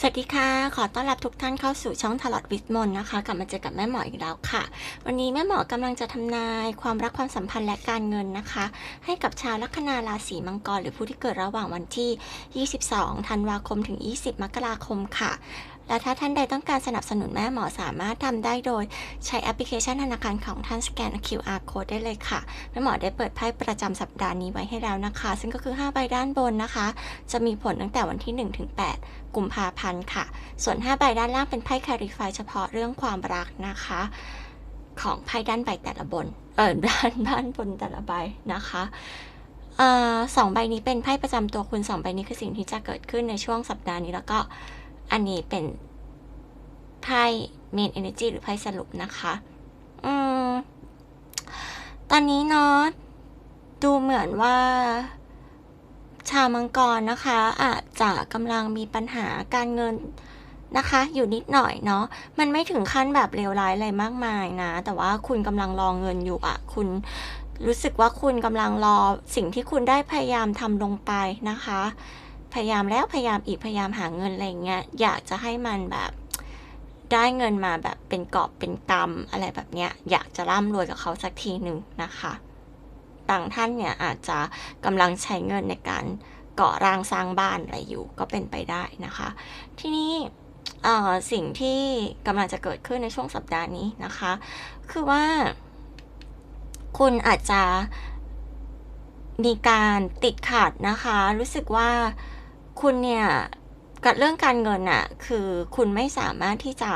สวัสดีค่ะ ขอต้อนรับทุกท่านเข้าสู่ช่องทลอดวิทมนต์นะคะ กลับมาเจอกับแม่หมออีกแล้วค่ะ วันนี้แม่หมอกำลังจะทำนายความรักความสัมพันธ์และการเงินนะคะ ให้กับชาวลัคนาราศีมังกรหรือผู้ที่เกิดระหว่างวันที่ 22 ธันวาคมถึง 20 มกราคมค่ะ และถ้าท่านใดต้องการสนับสนุนแม่หมอสามารถทำได้โดยใช้แอปพลิเคชันธนาคารของท่านสแกน QR code ได้เลยค่ะ แม่หมอได้เปิดไพ่ประจำสัปดาห์นี้ไว้ให้แล้วนะคะ ซึ่งก็คือ 5 ใบด้านบนนะคะ จะมีผลตั้งแต่วันที่ 1 ถึง 8 กุมภาพันธ์ค่ะ ส่วน 5 ใบด้านล่างเป็นไพ่คาริฟายเฉพาะเรื่องความรักนะคะ ของไพ่ด้านใบแต่ละบน เออด้านด้านบนแต่ละใบนะคะสองใบนี้เป็นไพ่ประจำตัวคุณสองใบนี้คือสิ่งที่จะเกิดขึ้นในช่วงสัปดาห์นี้แล้วก็ อันนี้เป็นไพ่เมนเอเนจีหรือไพ่สรุปนะคะ อืม ตอนนี้เนาะดูเหมือนว่าชาวมังกรนะคะ อาจจะกำลังมีปัญหาการเงินนะคะ อยู่นิดหน่อยเนาะมันไม่ถึงขั้นแบบเลวร้ายอะไรมากมายนะ แต่ว่าคุณกำลังรอเงินอยู่อะคุณรู้สึกว่าคุณกำลังรอสิ่งที่คุณได้พยายามทำลงไปนะคะ พยายามแล้วพยายามอีกพยายามหาเงินอะไรเงี้ยอยากจะให้มันแบบได้เงินมาแบบเป็นกอบเป็นกำอะไรแบบเนี้ยอยากจะร่ำรวยกับเขาสักทีหนึ่งนะคะบางท่านเนี่ยอาจจะกำลังใช้เงินในการก่อร่างสร้างบ้านอะไรอยู่ก็เป็นไปได้นะคะ ทีนี้เอ่อสิ่งที่กำลังจะเกิดขึ้นในช่วงสัปดาห์นี้นะคะ คือว่า คุณอาจจะมีการติดขัดนะคะ รู้สึกว่า คุณเนี่ยกับเรื่องการเงินน่ะคือคุณไม่สามารถที่จะ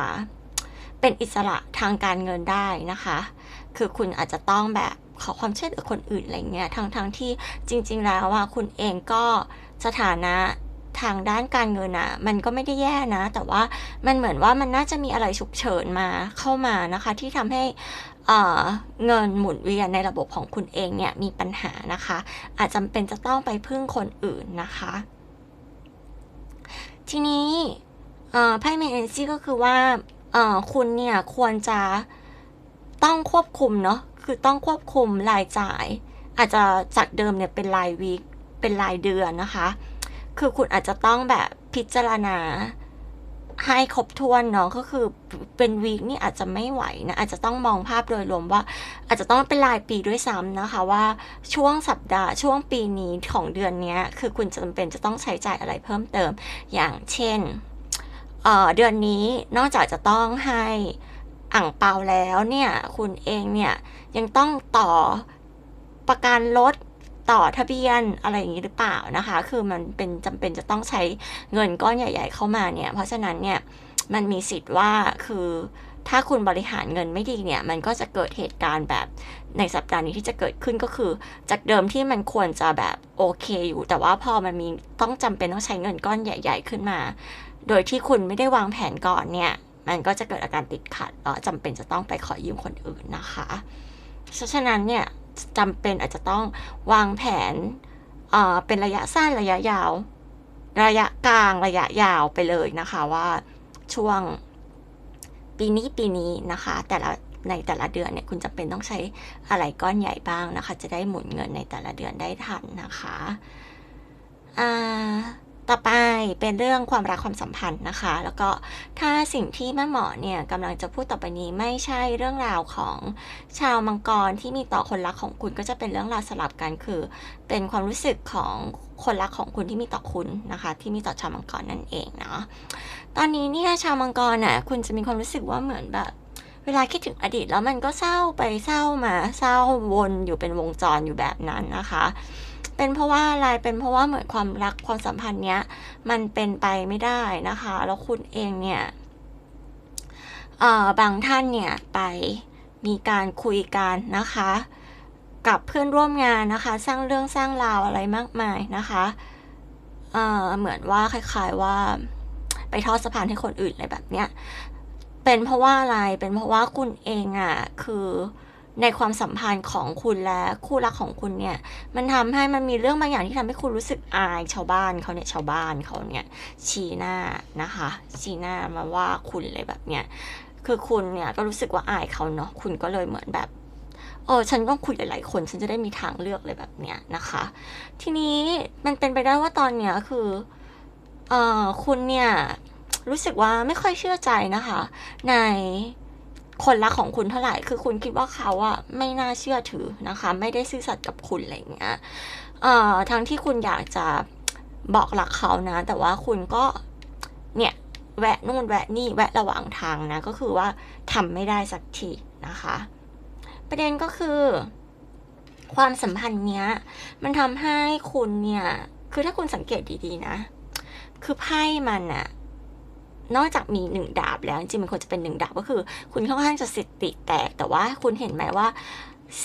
เป็นอิสระทางการเงินได้นะคะ คือคุณอาจจะต้องแบบขอความช่วยเหลือคนอื่นอะไรเงี้ยทั้งทั้งที่จริง ๆ แล้วว่าคุณเองก็สถานะทางด้านการเงินอะมันก็ไม่ได้แย่นะ แต่ว่ามันเหมือนว่ามันน่าจะมีอะไรฉุกเฉินมาเข้ามานะคะ ที่ทำให้เงินหมุนเวียนในระบบของคุณเองเนี่ยมีปัญหานะคะ อาจจำเป็นจะต้องไปพึ่งคนอื่นนะคะ ทีนี้ไพ่เมนเอนซี่ก็คือว่าคุณเนี่ยควรจะต้องควบคุมเนาะคือต้องควบคุมรายจ่าย อาจจะจากเดิมเนี่ยเป็นรายวีคเป็นรายเดือนนะคะ คือคุณอาจจะต้องแบบพิจารณา ให้ครบถ้วนเนาะก็คือเป็นวีคนี่อาจจะไม่ไหวนะ อาจจะต้องมองภาพโดยรวมว่า อาจจะต้องเป็นรายปีด้วยซ้ำนะคะว่าช่วงสัปดาห์ช่วงปีนี้ของเดือนนี้คือคุณจำเป็นจะต้องใช้จ่ายอะไรเพิ่มเติม อย่างเช่นเเดือนนี้นอกจากจะต้องให้อ่างเปาแล้วเนี่ย คุณเองเนี่ยยังต้องต่อประกันรถ ต่อทะเบียนอะไรอย่างนี้หรือเปล่านะคะ คือมันเป็นจำเป็นจะต้องใช้เงินก้อนใหญ่ ๆ เข้ามาเนี่ย เพราะฉะนั้นเนี่ยมันมีสิทธิ์ว่าคือถ้าคุณบริหารเงินไม่ดีเนี่ย มันก็จะเกิดเหตุการณ์แบบในสัปดาห์นี้ที่จะเกิดขึ้นก็คือ จากเดิมที่มันควรจะแบบโอเคอยู่ แต่ว่าพอมันมีต้องจำเป็นต้องใช้เงินก้อนใหญ่ ๆ ขึ้นมา โดยที่คุณไม่ได้วางแผนก่อนเนี่ย มันก็จะเกิดอาการติดขัดเออจำเป็นจะต้องไปขอยืมคนอื่นนะคะเพราะฉะนั้นเนี่ย จำเป็นอาจจะต้องวางแผนเอ่อเป็นระยะสั้นระยะยาว ระยะกลางระยะยาวไปเลยนะคะว่าช่วงปีนี้ปีนี้นะคะ แต่ละในแต่ละเดือนเนี่ยคุณจะเป็นต้องใช้อะไรก้อนใหญ่บ้างนะคะ จะได้หมุนเงินในแต่ละเดือนได้ทันนะคะอ่า ต่อไปเป็นเรื่องความรักความสัมพันธ์นะคะ แล้วก็ถ้าสิ่งที่แม่หมอเนี่ยกำลังจะพูดต่อไปนี้ไม่ใช่เรื่องราวของชาวมังกรที่มีต่อคนรักของคุณก็จะเป็นเรื่องราวสลับกันคือ เป็นความรู้สึกของคนรักของคุณที่มีต่อคุณนะคะ ที่มีต่อชาวมังกรนั่นเองเนาะตอนนี้เนี่ยชาวมังกรน่ะคุณจะมีความรู้สึกว่าเหมือนแบบเวลาคิดถึงอดีตแล้วมันก็เศร้าไปเศร้ามาเศร้าวนอยู่เป็นวงจรอยู่แบบนั้นนะคะ เป็นเพราะว่าอะไรเป็นเพราะว่าเหมือนความรักความสัมพันธ์เนี้ยมันเป็นไปไม่ได้นะคะ แล้วคุณเองเนี่ยเอ่อบางท่านเนี่ยไปมีการคุยกันนะคะ กับเพื่อนร่วมงานนะคะ สร้างเรื่องสร้างราวอะไรมากมายนะคะเอ่อเหมือนว่าคล้ายๆว่าไปทอดสะพานให้คนอื่นอะไรแบบเนี้ยเป็นเพราะว่าอะไรเป็นเพราะว่าคุณเองอะ่ะคือ ในความสัมพันธ์ของคุณและคู่รักของคุณเนี่ย มันทำให้มันมีเรื่องบางอย่างที่ทำให้คุณรู้สึกอายชาวบ้านเขาเนี่ยชาวบ้านเขาเนี่ยชี้หน้านะคะ ชี้หน้ามาว่าคุณเลยแบบเนี้ยคือคุณเนี่ยก็รู้สึกว่าอายเขาเนาะคุณก็เลยเหมือนแบบเออฉันต้องคุยหลายๆคน ฉันจะได้มีทางเลือกเลยแบบเนี้ยนะคะ ทีนี้มันเป็นไปได้ว่าตอนเนี้ยคือเออคุณเนี่ยรู้สึกว่าไม่ค่อยเชื่อใจนะคะ ใน คนรักของคุณเท่าไหร่ คือคุณคิดว่าเขาอะไม่น่าเชื่อถือนะคะ ไม่ได้ซื่อสัตย์กับคุณอะไรเงี้ยเอ่อทั้งที่คุณอยากจะบอกรักเขานะ แต่ว่าคุณก็เนี่ยแวะนู่นแวะนี่แวะระหว่างทางนะ ก็คือว่าทำไม่ได้สักทีนะคะ ประเด็นก็คือ ความสัมพันธ์เนี้ย มันทำให้คุณเนี่ย คือถ้าคุณสังเกตดีๆนะ คือไพ่มันอะ นอกจากมีหนึ่งดาบแล้วจริงมันควรจะเป็นหนึ่งดาบก็คือ คุณค่อนข้างจะสติแตก แต่ว่าคุณเห็นไหมว่า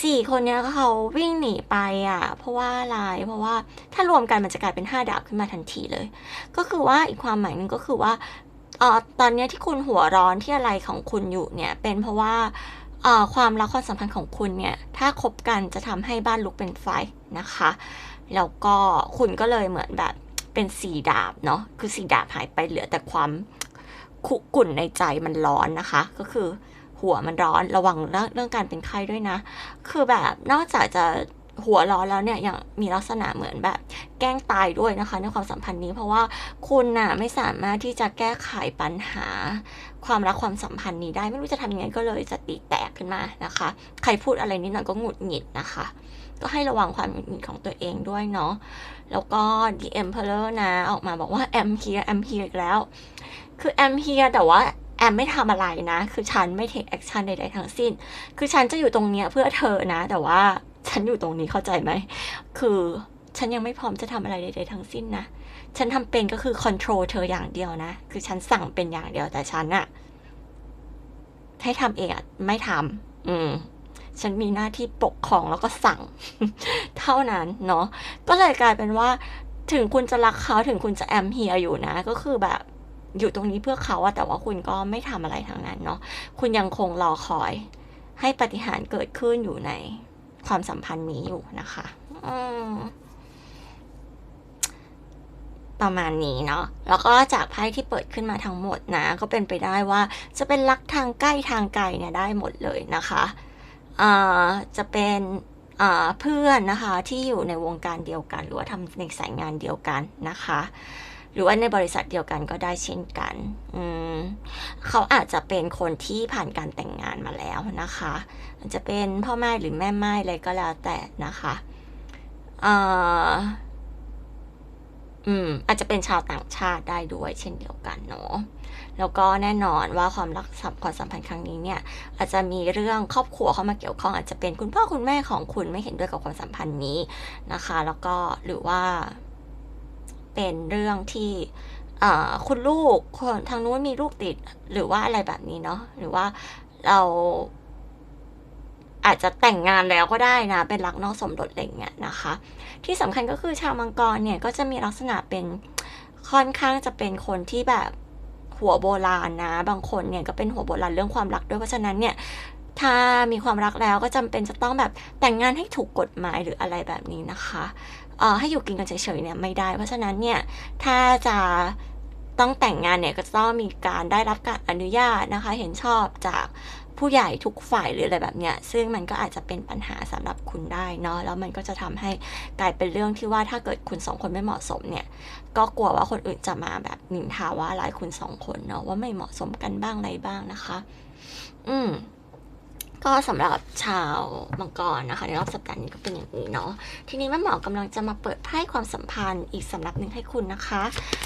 สี่คนเนี้ยเขาวิ่งหนีไปอะ เพราะว่าอะไรเพราะว่าถ้ารวมกันมันจะกลายเป็นห้าดาบขึ้นมาทันทีเลย ก็คือว่าอีกความหมายหนึ่งก็คือว่าออตอนนี้ที่คุณหัวร้อนที่อะไรของคุณอยู่เนี่ย เป็นเพราะว่าออความรักความสัมพันธ์ของคุณเนี่ย ถ้าคบกันจะทำให้บ้านลุกเป็นไฟนะคะ แล้วก็คุณก็เลยเหมือนแบบเป็นสีดาบเนาะคือสีดาบหายไปเหลือแต่ความ คุกุ่นในใจมันร้อนนะคะ ก็คือหัวมันร้อนระวังเรื่องการเป็นไข้ด้วยนะ คือแบบนอกจากจะหัวร้อนแล้วเนี่ยยังมีลักษณะเหมือนแบบ แกล้งตายด้วยนะคะ ในความสัมพันธ์นี้เพราะว่าคุณน่ะไม่สามารถที่จะแก้ไขปัญหา ความรักความสัมพันธ์นี้ได้ไม่รู้จะทำยังไงก็เลยจะตีแตกขึ้นมานะคะ ใครพูดอะไรนิดหน่อยก็หงุดหงิดนะคะ ก็ให้ระวังความหงุดหงิดของตัวเองด้วยเนาะแล้วก็ The Emperor นะออกมาบอกว่า I'm here I'm here อีกแล้ว คือ I'm here แต่ว่าแอมไม่ทำอะไรนะ คือฉันไม่ take action ใดๆทั้งสิ้น คือฉันจะอยู่ตรงเนี้ยเพื่อเธอนะ แต่ว่าฉันอยู่ตรงนี้เข้าใจไหม คือฉันยังไม่พร้อมจะทำอะไรใดๆทั้งสิ้นนะ ฉันทำเป็นก็คือ control เธออย่างเดียวนะ คือฉันสั่งเป็นอย่างเดียวแต่ฉันอะให้ทำเองอะไม่ทำอืม ฉันมีหน้าที่ปกครองแล้วก็สั่ง เท่านั้นเนาะ ก็เลยกลายเป็นว่า ถึงคุณจะรักเขาถึงคุณจะแอมเฮียอยู่นะ ก็คือแบบ อยู่ตรงนี้เพื่อเขาอะแต่ว่าคุณก็ไม่ทำอะไรทางนั้นเนาะคุณยังคงรอคอย ให้ปฏิหารเกิดขึ้นอยู่ในความสัมพันธ์นี้อยู่นะคะประมาณนี้เนาะ แล้วก็จากไพ่ที่เปิดขึ้นมาทั้งหมดนะ ก็เป็นไปได้ว่าจะเป็นรักทางใกล้ทางไกลเนี่ยได้หมดเลยนะคะจะเป็นเพื่อนนะคะที่อยู่ในวงการเดียวกัน หรือว่าทำในสายงานเดียวกันนะคะ หรือว่าในบริษัทเดียวกันก็ได้เช่นกัน เขาอาจจะเป็นคนที่ผ่านการแต่งงานมาแล้วนะคะอาจจะเป็นพ่อแม่หรือแม่ไม้อะไรก็แล้วแต่นะคะอ่าอืมอาจจะเป็นชาวต่างชาติได้ด้วยเช่นเดียวกันเนาะแล้วก็แน่นอนว่าความรักสัมความสัมพันธ์ครั้งนี้เนี่ย อาจจะมีเรื่องครอบครัวเข้ามาเกี่ยวข้องอาจจะเป็นคุณพ่อคุณแม่ของคุณไม่เห็นด้วยกับความสัมพันธ์นี้นะคะ แล้วก็หรือว่า เป็นเรื่องที่คุณลูกคนทางนู้นมีลูกติดหรือว่าอะไรแบบนี้เนาะหรือว่าเราอาจจะแต่งงานแล้วก็ได้นะ เป็นรักนอกสมรสอะไรเงี้ยนะคะ ที่สำคัญก็คือชาวมังกรเนี่ยก็จะมีลักษณะเป็นค่อนข้างจะเป็นคนที่แบบหัวโบราณนะ บางคนเนี่ยก็เป็นหัวโบราณเรื่องความรักด้วยเพราะฉะนั้นเนี่ยถ้ามีความรักแล้วก็จำเป็นจะต้องแบบแต่งงานให้ถูกกฎหมายหรืออะไรแบบนี้นะคะ ให้อยู่กินกันเฉยๆเนี่ยไม่ได้ เพราะฉะนั้นเนี่ยถ้าจะต้องแต่งงานเนี่ยก็ต้องมีการได้รับการอนุญาตนะคะ เห็นชอบจากผู้ใหญ่ทุกฝ่ายหรืออะไรแบบเนี้ย ซึ่งมันก็อาจจะเป็นปัญหาสำหรับคุณได้เนาะ แล้วมันก็จะทำให้กลายเป็นเรื่องที่ว่าถ้าเกิดคุณสองคนไม่เหมาะสมเนี่ย ก็กลัวว่าคนอื่นจะมาแบบนินทาว่าอะไรายคุณสองคนเนาะว่าไม่เหมาะสมกันบ้างอะไรบ้างนะคะ อืม ก็สำหรับชาวมังกรนะคะ ในรอบสัปดาห์นี้ก็เป็นอย่างนี้เนาะทีนี้แม่หมอกำลังจะมาเปิดไพ่ความสัมพันธ์อีกสำรับหนึ่งให้คุณนะคะ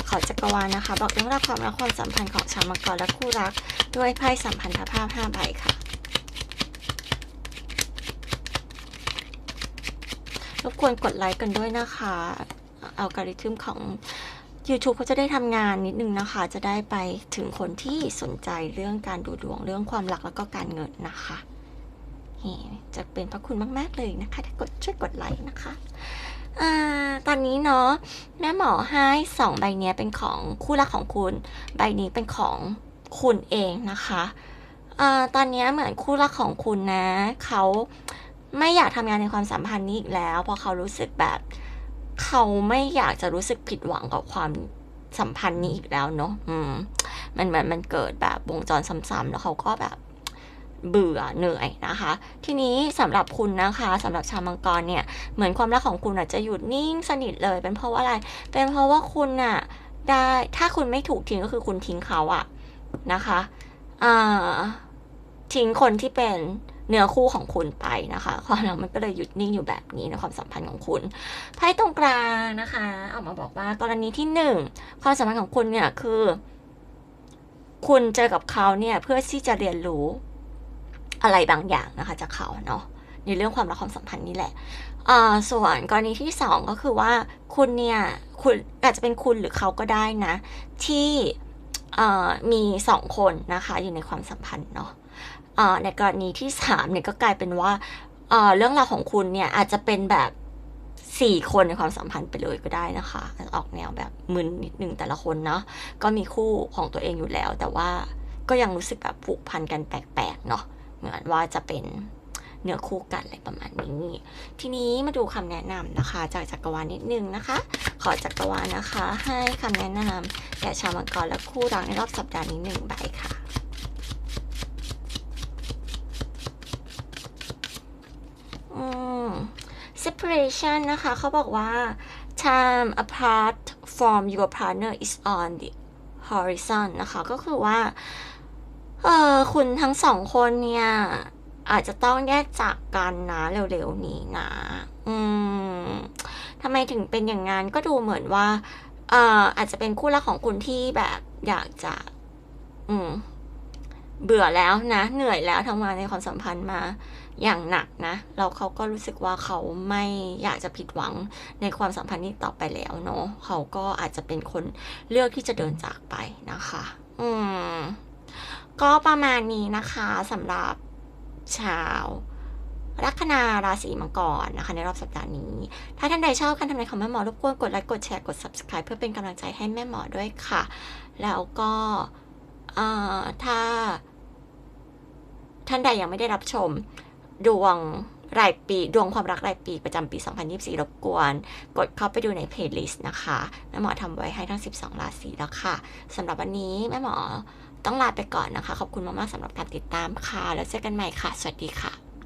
ขอจักรวาลนะคะ บอกเรื่องราวความรักความสัมพันธ์ของชาวมังกรและคู่รัก ด้วยไพ่สัมพันธภาพ5ใบค่ะรบกวนกดไลค์กันด้วยนะคะอัลกอริทึมของ YouTube เขาจะได้ทำงานนิดนึงนะคะ จะได้ไปถึงคนที่สนใจเรื่องการดูดวงเรื่องความรักแล้วก็การเงินนะคะ จะเป็นพระคุณมาก ๆ เลยนะคะ ถ้ากดช่วยกดไลค์นะคะอตอนนี้เนาะแม่หมอให้สองใบเนี้ยเป็นของคู่รักของคุณ ใบนี้เป็นของคุณเองนะคะอตอนนี้เหมือนคู่รักของคุณนะ เขาไม่อยากทำงานในความสัมพันธ์นี้อีกแล้ว เพราะเขารู้สึกแบบเขาไม่อยากจะรู้สึกผิดหวังกับความสัมพันธ์นี้อีกแล้วเนาะ อืม มันเหมือนมันเกิดแบบวงจรซ้ำๆแล้วเขาก็แบบ เบื่อเหนื่อยนะคะ ทีนี้สำหรับคุณนะคะสำหรับชาวมังกรเนี่ยเหมือนความรักของคุณอาจจะหยุดนิ่งสนิทเลย เป็นเพราะว่าอะไร เป็นเพราะว่าคุณน่ะได้ถ้าคุณไม่ถูกทิ้งก็คือคุณทิ้งเขาอะนะคะอ่าทิ้งคนที่เป็นเนื้อคู่ของคุณไปนะคะความรักมันก็เลยหยุดนิ่งอยู่แบบนี้ในความสัมพันธ์ของคุณไพ่ตรงกลางนะคะออกมาบอกว่ากรณีที่หนึ่งความสัมพันธ์ของคุณเนี่ยคือ คุณเจอกับเขาเนี่ยเพื่อที่จะเรียนรู้ อะไรบางอย่างนะคะจากเขาเนาะในเรื่องความรักความสัมพันธ์นี่แหละส่วนกรณีที่สองก็คือว่าคุณเนี่ยคุณอาจจะเป็นคุณหรือเขาก็ได้นะ ที่มีสองคนนะคะอยู่ในความสัมพันธ์เนาะในกรณีที่สามเนี่ยก็กลายเป็นว่าเรื่องราวของคุณเนี่ยอาจจะเป็นแบบสี่คนในความสัมพันธ์ไปเลยก็ได้นะคะ ออกแนวแบบมึนนิดนึงแต่ละคนเนาะก็มีคู่ของตัวเองอยู่แล้ว แต่ว่าก็ยังรู้สึกแบบผูกพันกันแปลกๆเนาะ เหมือนว่าจะเป็นเนื้อคู่กันอะไรประมาณนี้ ทีนี้มาดูคำแนะนำนะคะ จากจักรวาลนิดนึงนะคะ ขอจักรวาลนะคะ ให้คำแนะนำแก่ชาวมังกรและคู่รักในรอบสัปดาห์นี้หนึ่งใบค่ะอืม separation นะคะเขาบอกว่า time apart from your partner is on the horizon นะคะ ก็คือว่า เออคุณทั้งสองคนเนี่ย อาจจะต้องแยกจากกันนะเร็วๆนี้นะ อืมทำไมถึงเป็นอย่างนั้นก็ดูเหมือนว่าเอ่ออาจจะเป็นคู่รักของคุณที่แบบอยากจะ อืม เบื่อแล้วนะเหนื่อยแล้วทำงานในความสัมพันธ์มาอย่างหนักนะแล้วเขาก็รู้สึกว่าเขาไม่อยากจะผิดหวังในความสัมพันธ์นี้ต่อไปแล้วเนาะเขาก็อาจจะเป็นคนเลือกที่จะเดินจากไปนะคะ อืม ก็ประมาณนี้นะคะสำหรับชาวลัคนาราศีมังกรนะคะ ในรอบสัปดาห์นี้ ถ้าท่านใดชอบการทำนายของแม่หมอรบกวนกดไลค์กดแชร์กด subscribe เพื่อเป็นกำลังใจให้แม่หมอด้วยค่ะ แล้วก็ถ้า ท่านใดยังไม่ได้รับชมดวงรายปีดวงความรักรายปีประจำปี 2024 รบกวน กดเข้าไปดูในเพลย์ลิสต์นะคะ แม่หมอทำไว้ให้ทั้ง 12 ราศีแล้วค่ะสำหรับวันนี้แม่หมอ ต้องลาไปก่อนนะคะ ขอบคุณมากๆสำหรับการติดตามค่ะ แล้วเจอกันใหม่ค่ะ สวัสดีค่ะ